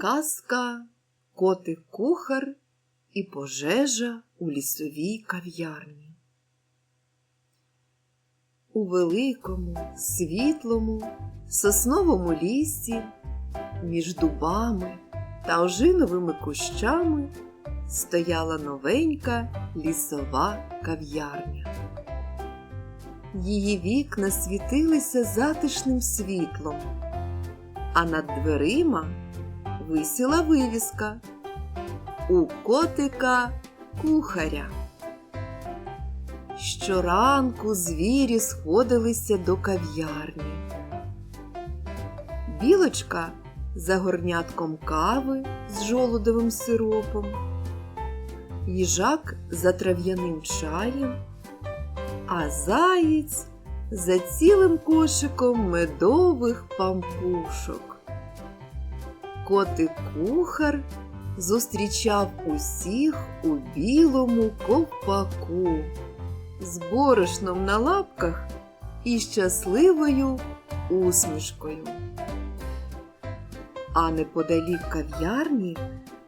Казка, котик кухар і пожежа у лісовій кав'ярні. У великому, світлому, сосновому лісі, між дубами та ожиновими кущами стояла новенька лісова кав'ярня. Її вікна світилися затишним світлом, а над дверима висіла вивіска у котика кухаря. Щоранку звірі сходилися до кав'ярні. Білочка за горнятком кави з жолудовим сиропом, їжак за трав'яним чаєм, а заєць за цілим кошиком медових пампушок. Котик кухар зустрічав усіх у білому ковпаку з борошном на лапках і щасливою усмішкою. А неподалік кав'ярні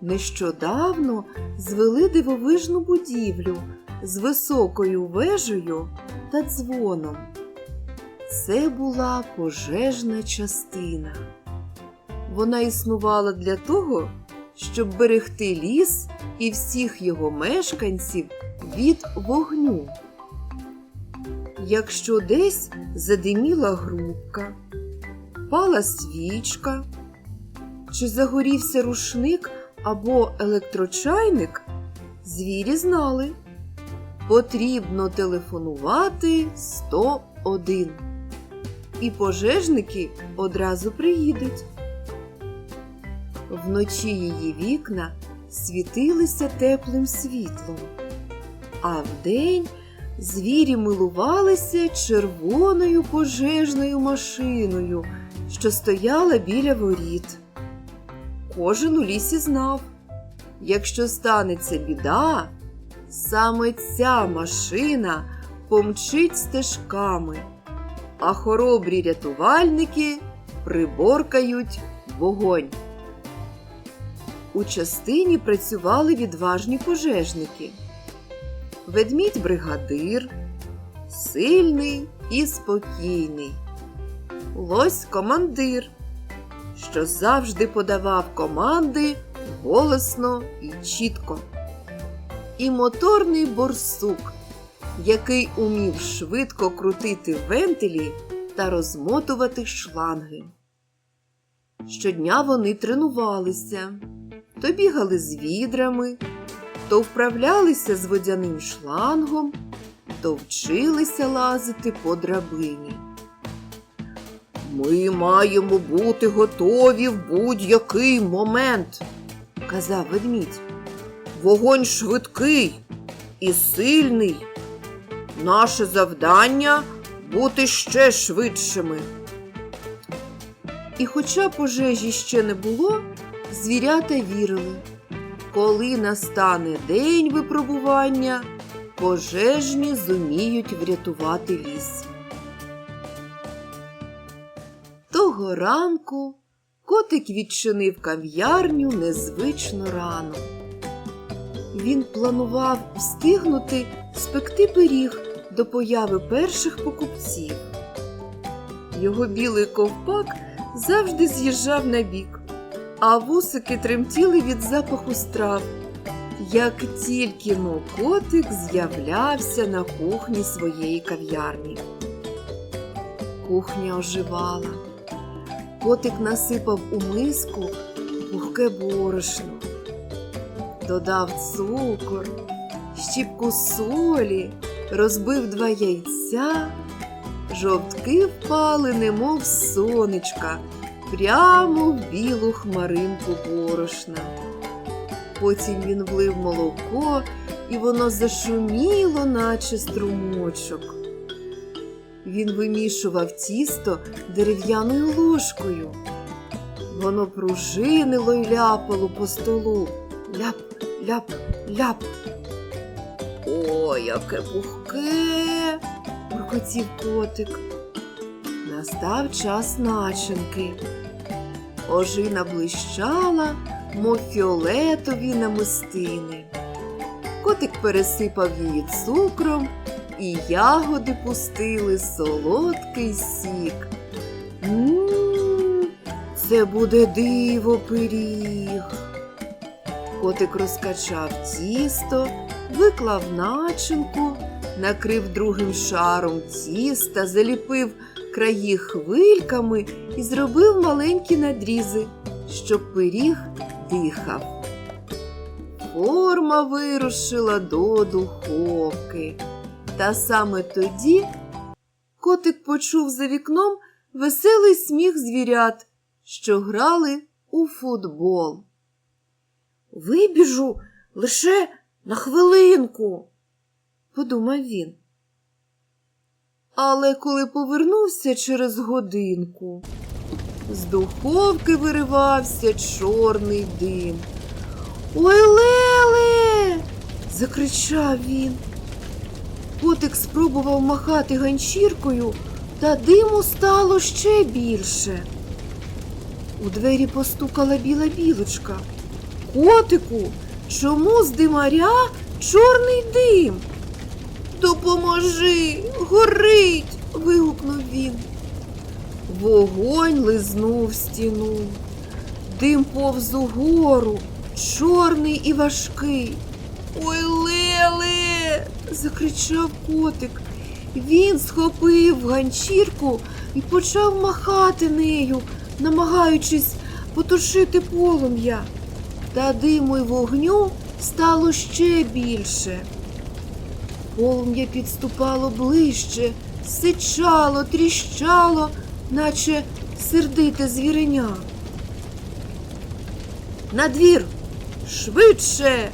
нещодавно звели дивовижну будівлю з високою вежею та дзвоном. Це була пожежна частина. Вона існувала для того, щоб берегти ліс і всіх його мешканців від вогню. Якщо десь задиміла грубка, пала свічка, чи загорівся рушник або електрочайник, звірі знали, потрібно телефонувати 101. І пожежники одразу приїдуть. Вночі її вікна світилися теплим світлом, а вдень звірі милувалися червоною пожежною машиною, що стояла біля воріт. Кожен у лісі знав, якщо станеться біда, саме ця машина помчить стежками, а хоробрі рятувальники приборкають вогонь. У частині працювали відважні пожежники. Ведмідь бригадир, сильний і спокійний, лось командир, що завжди подавав команди голосно і чітко, і моторний борсук, який умів швидко крутити вентилі та розмотувати шланги. Щодня вони тренувалися то бігали з відрами, то вправлялися з водяним шлангом, то вчилися лазити по драбині. Ми маємо бути готові в будь-який момент, казав ведмідь. Вогонь швидкий і сильний. Наше завдання бути ще швидшими. І хоча пожежі ще не було, звірята вірили, коли настане день випробування, пожежні зуміють врятувати ліс. Того ранку котик відчинив кав'ярню незвично рано. Він планував встигнути спекти пиріг до появи перших покупців. Його білий ковпак завжди з'їжджав на бік, а вусики тремтіли від запаху страв. Як тільки но котик з'являвся на кухні своєї кав'ярні. Кухня оживала. Котик насипав у миску пухке борошно, додав цукор, щіпку солі, розбив два яйця, жовтки впали, немов сонечка, прямо в білу хмаринку борошна. Потім він влив молоко, і воно зашуміло, наче струмочок. Він вимішував тісто дерев'яною ложкою. Воно пружинило й ляпало по столу. Ляп, ляп, ляп. Ой, яке пухке, буркотів котик. Настав час начинки. Ожина блищала, мов фіолетові намистини. Котик пересипав її цукром, і ягоди пустили солодкий сік. Мм, це буде диво пиріг. Котик розкачав тісто, виклав начинку, накрив другим шаром тіста, заліпив краї хвильками і зробив маленькі надрізи, щоб пиріг дихав. Форма вирушила до духовки. Та саме тоді котик почув за вікном веселий сміх звірят, що грали у футбол. Вибіжу лише на хвилинку, подумав він. Але коли повернувся через годинку, з духовки виривався чорний дим. Ой, Леле. закричав він. Котик спробував махати ганчіркою, та диму стало ще більше. У двері постукала біла білочка. Котику, чому з димаря чорний дим? Допоможи, горить. вигукнув він. Вогонь лизнув стіну. Дим повз угору, чорний і важкий. Ой, Леле. закричав котик. Він схопив ганчірку і почав махати нею, намагаючись потушити полум'я. Та диму й вогню стало ще більше. Полум'я підступало ближче, сичало, тріщало, наче сердите звіреня. На двір! Швидше.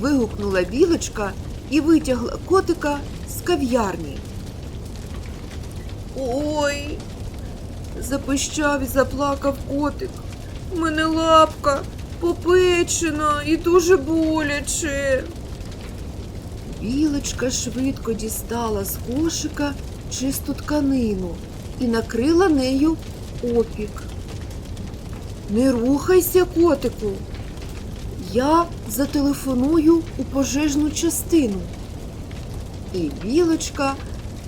вигукнула білочка і витягла котика з кав'ярні. Ой, запищав і заплакав котик. Мене лапка попечена і дуже боляче. Білочка швидко дістала з кошика чисту тканину і накрила нею опік. Не рухайся, котику. Я зателефоную у пожежну частину. І білочка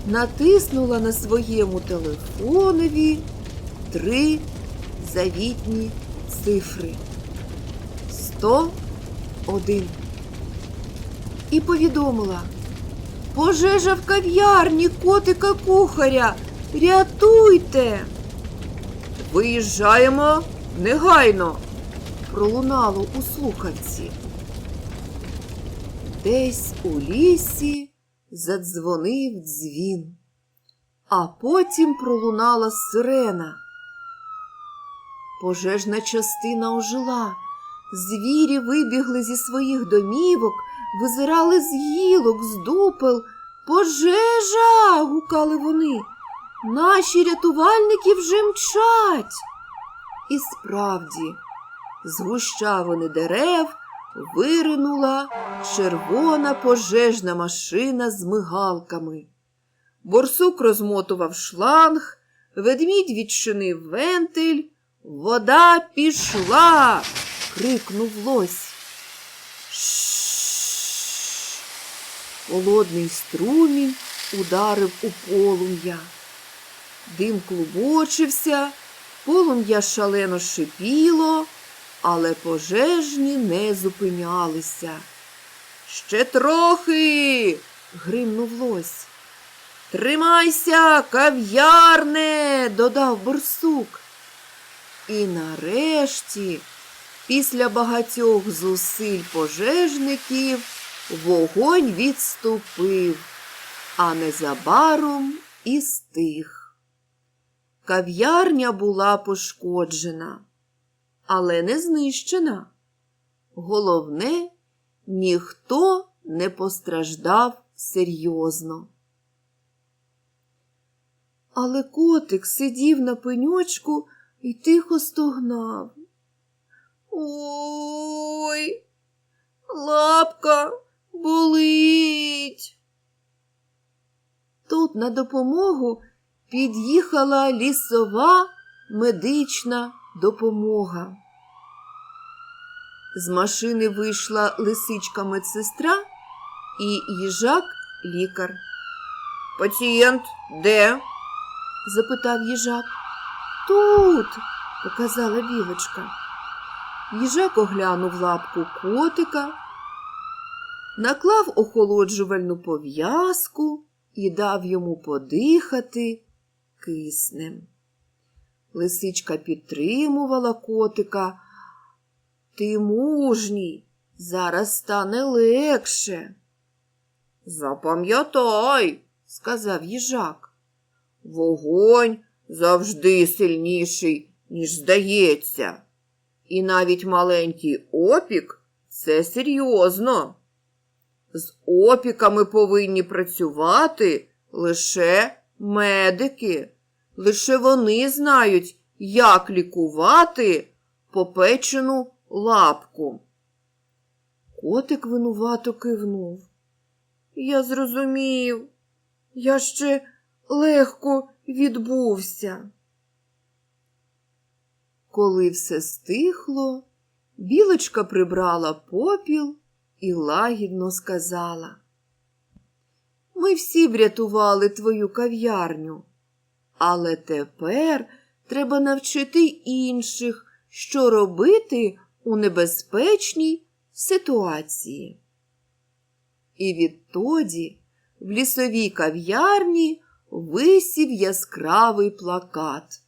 натиснула на своєму телефонові три завітні цифри. 101. І повідомила. Пожежа в кав'ярні котика кухаря. Рятуйте. Виїжджаємо негайно. Пролунало у слухавці. Десь у лісі задзвонив дзвін, а потім пролунала сирена. Пожежна частина ожила. Звірі вибігли зі своїх домівок, визирали з гілок, з дупел. Пожежа. гукали вони. Наші рятувальники вже мчать. І справді, з гущавини дерев виринула червона пожежна машина з мигалками. Борсук розмотував шланг, ведмідь відчинив вентиль. Вода пішла. крикнув лось. Холодний струмінь ударив у полум'я. Дим клубочився, полум'я шалено шипіло, але пожежні не зупинялися. Ще трохи. гримнув лось. Тримайся, кав'ярне, додав борсук. І нарешті, після багатьох зусиль пожежників, вогонь відступив, а незабаром і стих. Кав'ярня була пошкоджена, але не знищена. Головне, ніхто не постраждав серйозно. Але котик сидів на пеньочку і тихо стогнав. Ой, лапка болить. Тут на допомогу під'їхала лісова медична допомога. З машини вийшла лисичка медсестра і їжак лікар. Пацієнт де? запитав їжак. Тут, показала білочка. Їжак оглянув лапку котика, наклав охолоджувальну пов'язку і дав йому подихати киснем. Лисичка підтримувала котика. Ти мужній, зараз стане легше. Запам'ятай, сказав їжак. Вогонь завжди сильніший, ніж здається. І навіть маленький опік це серйозно. З опіками повинні працювати лише медики. Лише вони знають, як лікувати попечену лапку. Котик винувато кивнув. Я зрозумів, я ще легко відбувся. Коли все стихло, білочка прибрала попіл і лагідно сказала. Ми всі врятували твою кав'ярню, але тепер треба навчити інших, що робити у небезпечній ситуації. І відтоді в лісовій кав'ярні висів яскравий плакат.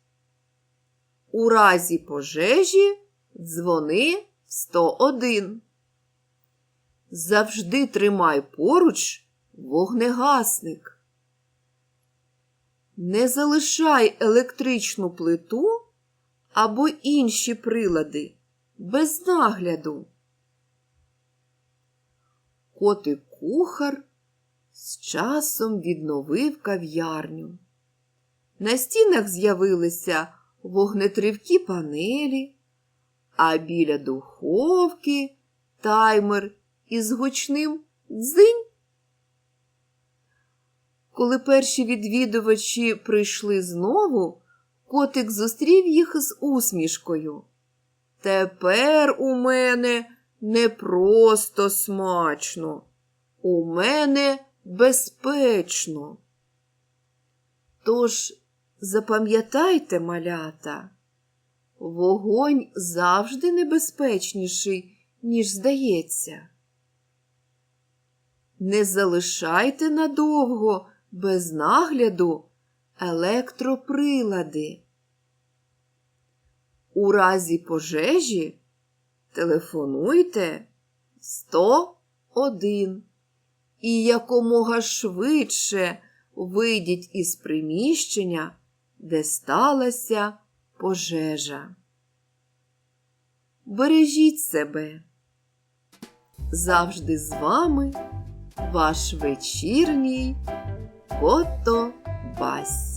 У разі пожежі дзвони в 101. Завжди тримай поруч вогнегасник. Не залишай електричну плиту або інші прилади без нагляду. Котик кухар з часом відновив кав'ярню. На стінах з'явилися вогнетривкі панелі, а біля духовки таймер із гучним дзинь. Коли перші відвідувачі прийшли знову, котик зустрів їх з усмішкою. Тепер у мене не просто смачно, у мене безпечно. Тож запам'ятайте, малята, вогонь завжди небезпечніший, ніж здається. Не залишайте надовго без нагляду електроприлади. У разі пожежі телефонуйте 101 і якомога швидше вийдіть із приміщення, де сталася пожежа. Бережіть себе. Завжди з вами ваш вечірній Котобась.